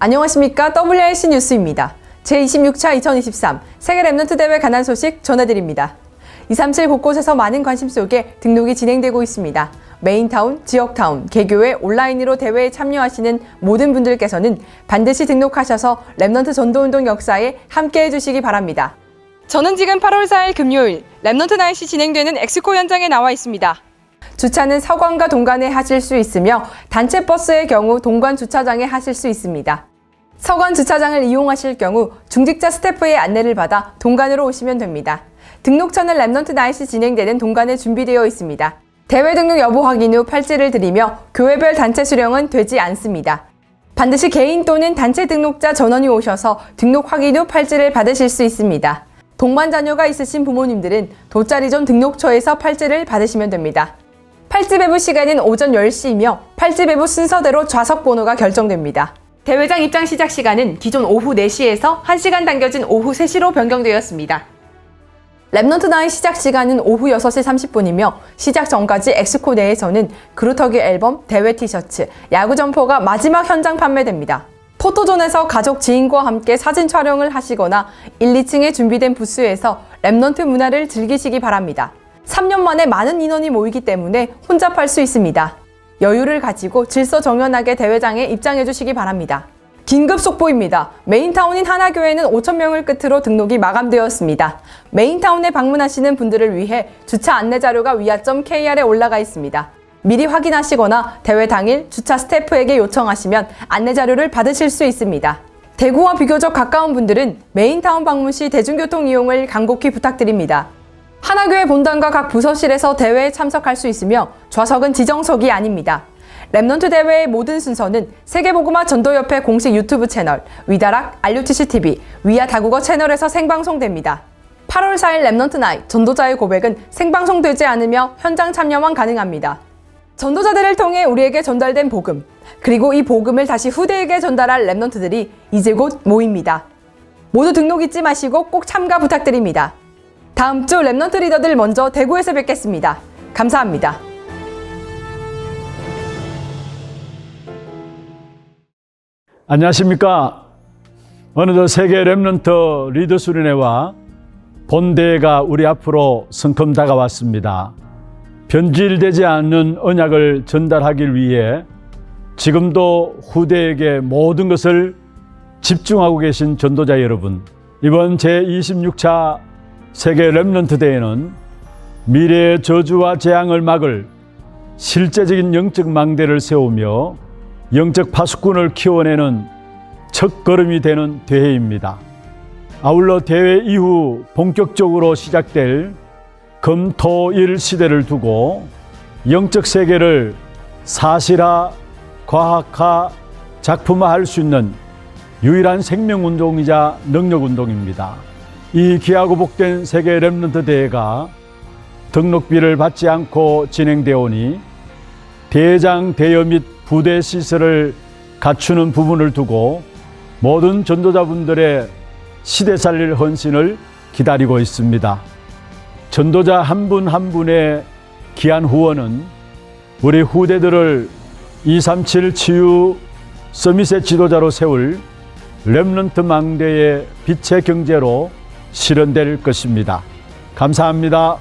안녕하십니까 WRC 뉴스입니다. 제26차 2023 세계 랩넌트 대회 관한 소식 전해드립니다. 237 곳곳에서 많은 관심 속에 등록이 진행되고 있습니다. 메인타운, 지역타운, 개교회 온라인으로 대회에 참여하시는 모든 분들께서는 반드시 등록하셔서 랩넌트 전도운동 역사에 함께 해주시기 바랍니다. 저는 지금 8월 4일 금요일 랩넌트 나이시 진행되는 엑스코 현장에 나와 있습니다. 주차는 서관과 동관에 하실 수 있으며 단체 버스의 경우 동관 주차장에 하실 수 있습니다. 서관 주차장을 이용하실 경우 중직자 스태프의 안내를 받아 동관으로 오시면 됩니다. 등록처는 랩넌트 나이시 진행되는 동관에 준비되어 있습니다. 대회 등록 여부 확인 후 팔찌를 드리며 교회별 단체 수령은 되지 않습니다. 반드시 개인 또는 단체 등록자 전원이 오셔서 등록 확인 후 팔찌를 받으실 수 있습니다. 동반 자녀가 있으신 부모님들은 돗자리점 등록처에서 팔찌를 받으시면 됩니다. 팔찌 배부 시간은 오전 10시이며 팔찌 배부 순서대로 좌석 번호가 결정됩니다. 대회장 입장 시작 시간은 기존 오후 4시에서 1시간 당겨진 오후 3시로 변경되었습니다. 랩넌트 나이 시작 시간은 오후 6시 30분이며 시작 전까지 엑스코 내에서는 그루터기 앨범, 대회 티셔츠, 야구 점퍼가 마지막 현장 판매됩니다. 포토존에서 가족 지인과 함께 사진 촬영을 하시거나 1, 2층에 준비된 부스에서 랩넌트 문화를 즐기시기 바랍니다. 3년 만에 많은 인원이 모이기 때문에 혼잡할 수 있습니다. 여유를 가지고 질서 정연하게 대회장에 입장해 주시기 바랍니다. 긴급 속보입니다. 메인타운인 하나교회는 5,000명을 끝으로 등록이 마감되었습니다. 메인타운에 방문하시는 분들을 위해 주차 안내 자료가 위아점 KR에 올라가 있습니다. 미리 확인하시거나 대회 당일 주차 스태프에게 요청하시면 안내 자료를 받으실 수 있습니다. 대구와 비교적 가까운 분들은 메인타운 방문 시 대중교통 이용을 간곡히 부탁드립니다. 하나교회 본당과 각 부서실에서 대회에 참석할 수 있으며 좌석은 지정석이 아닙니다. 랩넌트 대회의 모든 순서는 세계보고마 전도협회 공식 유튜브 채널 위다락 RUTC-TV 위아 다국어 채널에서 생방송됩니다. 8월 4일 랩넌트 나이 전도자의 고백은 생방송되지 않으며 현장 참여만 가능합니다. 전도자들을 통해 우리에게 전달된 복음 그리고 이 복음을 다시 후대에게 전달할 랩넌트들이 이제 곧 모입니다. 모두 등록 잊지 마시고 꼭 참가 부탁드립니다. 다음 주 랩넌트 리더들 먼저 대구에서 뵙겠습니다. 감사합니다. 안녕하십니까. 어느덧 세계 랩런터 리더 수련회와 본대회가 우리 앞으로 성큼 다가왔습니다. 변질되지 않는 언약을 전달하기 위해 지금도 후대에게 모든 것을 집중하고 계신 전도자 여러분, 이번 제26차 세계 랩런트 대회는 미래의 저주와 재앙을 막을 실제적인 영적 망대를 세우며 영적 파수꾼을 키워내는 첫 걸음이 되는 대회입니다. 아울러 대회 이후 본격적으로 시작될 금토일 시대를 두고 영적 세계를 사실화, 과학화, 작품화할 수 있는 유일한 생명운동이자 능력운동입니다. 이 귀하고 복된 세계 랩런트 대회가 등록비를 받지 않고 진행되어 오니 대장 대여 및 부대 시설을 갖추는 부분을 두고 모든 전도자분들의 시대 살릴 헌신을 기다리고 있습니다. 전도자 한 분한 분의 귀한 후원은 우리 후대들을 237 치유 서밋의 지도자로 세울 렘넌트 망대의 빛의 경제로 실현될 것입니다. 감사합니다.